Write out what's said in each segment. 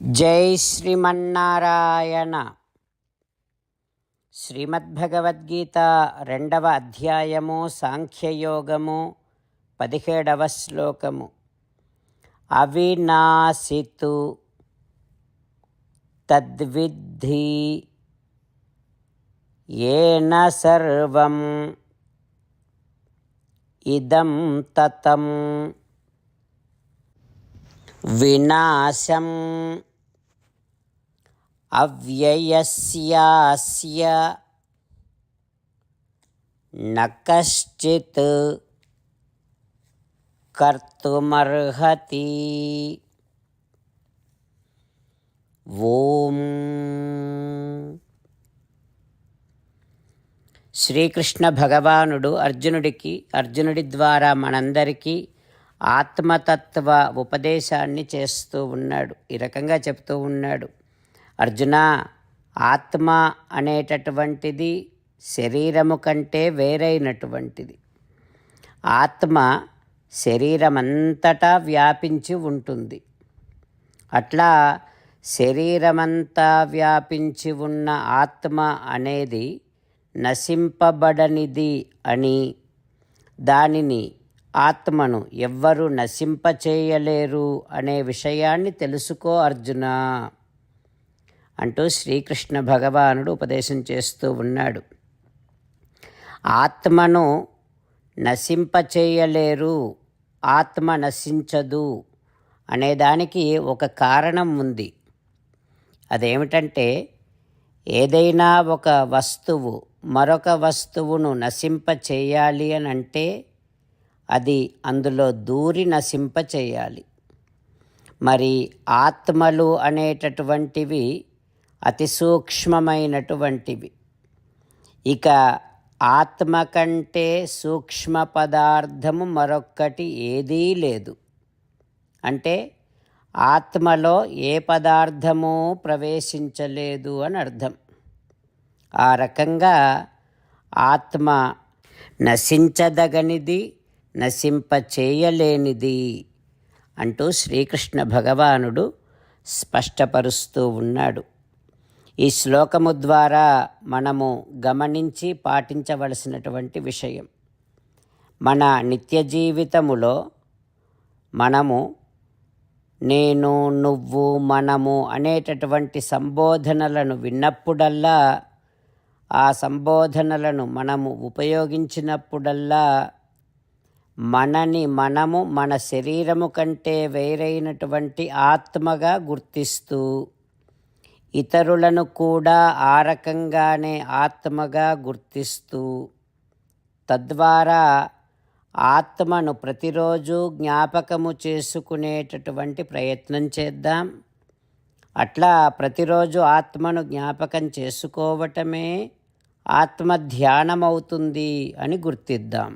జై శ్రీమన్నారాయణ. శ్రీమద్భగవద్గీత రెండవ అధ్యాయము సాంఖ్యయోగము పదిహేడవ శ్లోకము. అవినాశితు తద్విద్ధి ఏన సర్వం ఇదం తతం వినాశం అవ్యయస్యాస్య నకశ్చిత్ కర్తుమర్హతి ఓం శ్రీకృష్ణ భగవానుడు అర్జునుడికి అర్జునుడి ద్వారా మనందరికీ ఆత్మతత్వ ఉపదేశాన్ని చేస్తూ ఉన్నాడు ఈ రకంగా చెప్తూ ఉన్నాడు. అర్జున ఆత్మ అనేటటువంటిది శరీరము కంటే వేరైనటువంటిది. ఆత్మ శరీరమంతటా వ్యాపించి ఉంటుంది. అట్లా శరీరమంతా వ్యాపించి ఉన్న ఆత్మ అనేది నశింపబడనిది అని దానిని ఆత్మను ఎవ్వరూ నశింపచేయలేరు అనే విషయాన్ని తెలుసుకో అర్జున. అంటూ శ్రీకృష్ణ భగవానుడు ఉపదేశం చేస్తూ ఉన్నాడు. ఆత్మను నశింపచేయలేరు ఆత్మ నశించదు అనేదానికి ఒక కారణం ఉంది. అదేమిటంటే ఏదైనా ఒక వస్తువు మరొక వస్తువును నశింప చేయాలి అని అంటే అది అందులో దూరి నశింప చేయాలి మరి ఆత్మలు అనేటటువంటివి అతి సూక్ష్మమైనటువంటివి. ఇక ఆత్మ కంటే సూక్ష్మ పదార్థము మరొక్కటి ఏదీ లేదు. అంటే ఆత్మలో ఏ పదార్థము ప్రవేశించలేదు అని అర్థం. ఆ రకంగా ఆత్మ నశించదగనిది నశింప చేయలేనిది అంటూ శ్రీకృష్ణ భగవానుడు స్పష్టపరుస్తూ ఉన్నాడు. ఈ శ్లోకము ద్వారా మనము గమనించి పాటించవలసినటువంటి విషయం. మన నిత్య జీవితములో మనము నేను నువ్వు మనము అనేటటువంటి సంబోధనలను విన్నప్పుడల్లా ఆ సంబోధనలను మనము ఉపయోగించినప్పుడల్లా మనని మనము మన శరీరము కంటే వేరైనటువంటి ఆత్మగా గుర్తిస్తూ ఇతరులను కూడా ఆ రకంగానే ఆత్మగా గుర్తిస్తూ తద్వారా ఆత్మను ప్రతిరోజు జ్ఞాపకము చేసుకునేటటువంటి ప్రయత్నం చేద్దాం. అట్లా ప్రతిరోజు ఆత్మను జ్ఞాపకం చేసుకోవటమే ఆత్మ ధ్యానమవుతుంది అని గుర్తిద్దాం.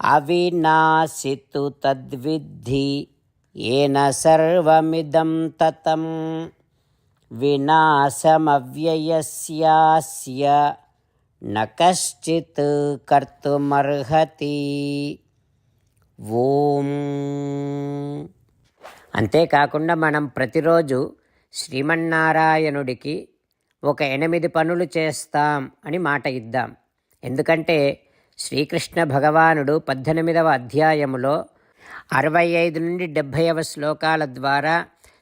అవినాశితు తద్విద్ధి ఏన సర్వమిదం తతం. వినాశమవ్యయస్యాస్య న కశ్చిత్ కర్తుమర్హతి ఓం అంతేకాకుండా మనం ప్రతిరోజు శ్రీమన్నారాయణుడికి ఒక ఎనిమిది పనులు చేస్తాం అని మాట ఇద్దాం. ఎందుకంటే శ్రీకృష్ణ భగవానుడు పద్దెనిమిదవ అధ్యాయములో అరవై ఐదు నుండి డెబ్భైవ శ్లోకాల ద్వారా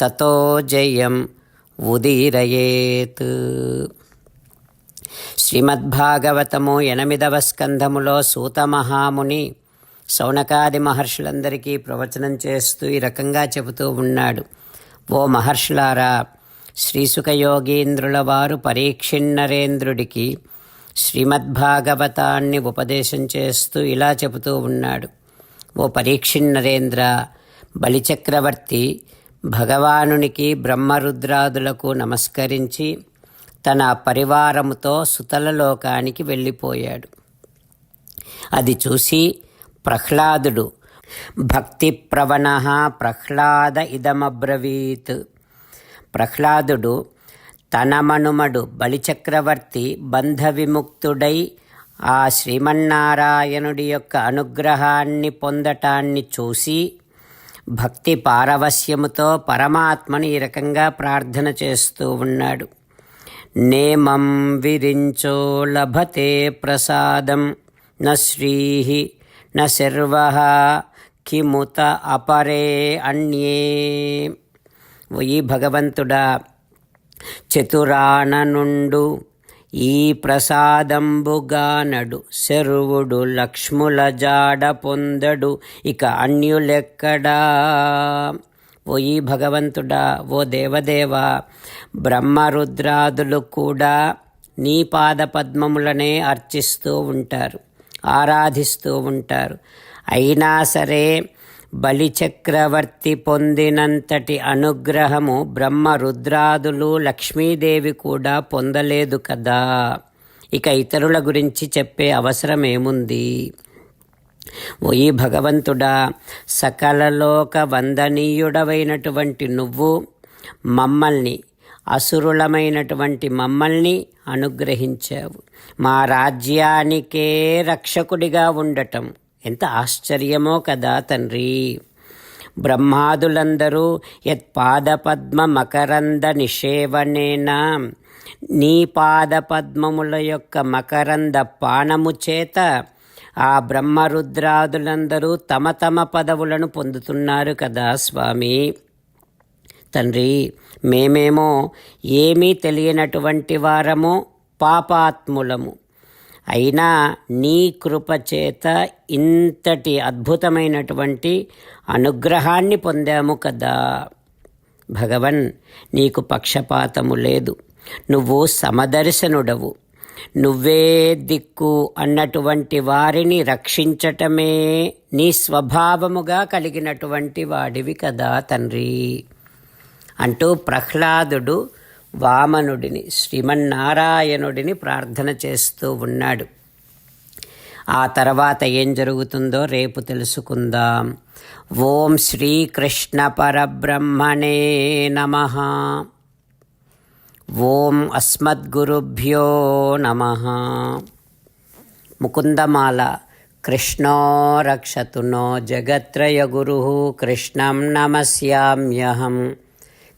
తతో జయం ఉదీరయేత్. శ్రీమద్భాగవతము ఎనిమిదవ స్కంధములో సూత మహాముని శౌనకాది మహర్షులందరికీ ప్రవచనం చేస్తూ ఈ రకంగా చెబుతూ ఉన్నాడు. ఓ మహర్షులారా శ్రీసుఖయోగీంద్రుల వారు పరీక్షిన్నరేంద్రుడికి శ్రీమద్భాగవతాన్ని ఉపదేశం చేస్తూ ఇలా చెబుతూ ఉన్నాడు. ఓ పరీక్షిన్నరేంద్ర బలిచక్రవర్తి భగవానునికి బ్రహ్మరుద్రాదులకు నమస్కరించి తన పరివారముతో సుతల లోకానికి వెళ్ళిపోయాడు. అది చూసి ప్రహ్లాదుడు భక్తి ప్రవణ ప్రహ్లాద ఇదమబ్రవీత్. ప్రహ్లాదుడు తన మనుమడు బలిచక్రవర్తి బంధ విముక్తుడై ఆ శ్రీమన్నారాయణుడి యొక్క అనుగ్రహాన్ని పొందటాన్ని చూసి భక్తి పారవశ్యముతో పరమాత్మను ఈ రకంగా ప్రార్థన చేస్తూ ఉన్నాడు. నేమం విరించో లభతే ప్రసాదం న నర్వ న కిముత అపరే అన్యే. ఈ భగవంతుడా చతురాణ నుండు ఈ ప్రసాదంబుగానడు శరువుడు లక్ష్ముల జాడ పొందడు. ఇక అన్యులెక్కడా? ఓ ఈ భగవంతుడా ఓ దేవదేవ బ్రహ్మరుద్రాదులు కూడా నీ పాద పద్మములనే అర్చిస్తూ ఉంటారు ఆరాధిస్తూ ఉంటారు. అయినా సరే బలిచక్రవర్తి పొందినంతటి అనుగ్రహము బ్రహ్మ రుద్రాదులు లక్ష్మీదేవి కూడా పొందలేదు కదా. ఇక ఇతరుల గురించి చెప్పే అవసరం ఏముంది ఓయి భగవంతుడా సకలలోక వందనీయుడవైనటువంటి నువ్వు మమ్మల్ని అసురులమైనటువంటి మమ్మల్ని అనుగ్రహించావు. మా రాజ్యానికే రక్షకుడిగా ఉండటం ఎంత ఆశ్చర్యమో కదా తండ్రి. బ్రహ్మాదులందరూ యత్పాదపద్మ మకరంద నిషేవనేనా నీ పాదపద్మముల యొక్క మకరంద పానము చేత ఆ బ్రహ్మరుద్రాదులందరూ తమ తమ పదవులను పొందుతున్నారు కదా స్వామి. తండ్రి మేమేమో ఏమీ తెలియనటువంటి వారము పాపాత్ములము. అయినా నీ కృపచేత ఇంతటి అద్భుతమైనటువంటి అనుగ్రహాన్ని పొందాము కదా. భగవన్ నీకు పక్షపాతము లేదు. నువ్వు సమదర్శనుడవు. నువ్వే దిక్కు అన్నటువంటి వారిని రక్షించటమే నీ స్వభావముగా కలిగినటువంటి వాడివి కదా తండ్రి. అంటూ ప్రహ్లాదుడు వామనుడిని శ్రీమన్నారాయణుడిని ప్రార్థన చేస్తూ ఉన్నాడు. ఆ తర్వాత ఏం జరుగుతుందో రేపు తెలుసుకుందాం. ఓం శ్రీకృష్ణ పరబ్రహ్మణే నమ. ఓం అస్మద్గురుభ్యో నమ. ముకుందమాల కృష్ణో రక్షతు నో జగత్రయగురు కృష్ణం నమస్యామ్యహం.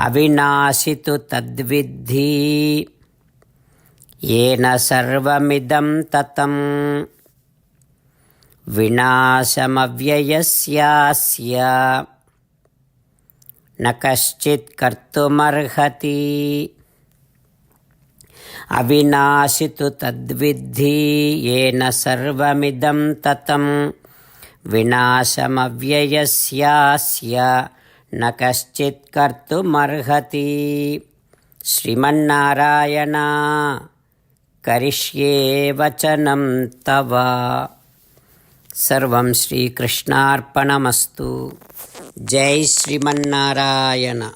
అవినాశితు తద్విద్ధి. ఏన సర్వమిదం తతం. వినాశమవ్యయస్యాస్య. న కర్తుమర్హతి. అవినాశితు తద్విద్ధి. ఏన సర్వమిదం తతం. వినాశమవ్యయస్యాస్య. న కశ్చిత్ కర్తుమర్హతి శ్రీమన్నారాయణ కరిష్యే వచనం తవ. సర్వం శ్రీకృష్ణార్పణమస్తు. జై శ్రీమన్నారాయణ.